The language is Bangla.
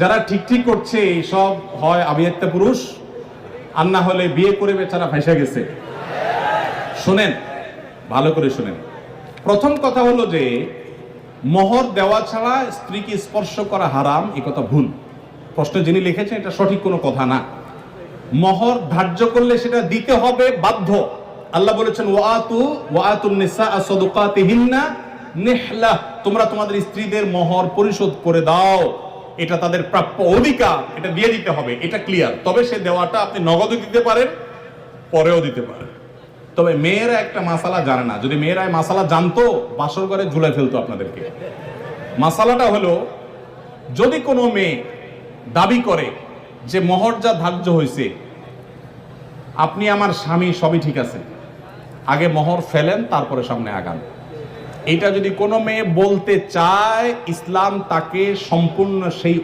যারা ঠিক ঠিক করছে সব হয় আমি একটা পুরুষ, আর না হলে বিয়ে করে বেচারা ফাইসা গেছে। শোনেন, ভালো করে শোনেন। প্রথম কথা হলো যে, মোহর দেওয়া ছাড়া স্ত্রীকে স্পর্শ করা হারাম, এ কথা ভুল। প্রশ্ন যিনি লিখেছেন, এটা সঠিক কোনো কথা না। মোহর ধার্য করলে সেটা দিতে হবে বাধ্য। আল্লাহ বলেছেন, ওয়াতু, ওয়াতুন নিসা সাদুকাতিহিন্না তোমরা তোমাদের স্ত্রীদের মোহর পরিশোধ করে দাও। এটা তাদের প্রাপ্য অধিকার, এটা দিয়ে দিতে হবে, এটা ক্লিয়ার তবে সে দেওয়াটা আপনি নগদও দিতে পারেন, পরেও দিতে পারেন। তবে মেয়েরা একটা মাসালা জানে না। যদি মেয়েরা মাসালা জানতো, বাসর ঘরে ঝুলে ফেলতো আপনাদেরকে। মাসালাটা হলো, যদি কোনো মেয়ে দাবি করে যে মহর যা ধার্য হয়েছে আপনি আমার স্বামী, সবই ঠিক আছে। আগে মহর ফেলেন, তারপরে সামনে আগান। এটা যদি কোনো মেয়ে বলতে চায় ইসলাম তাকে সম্পূর্ণ সেই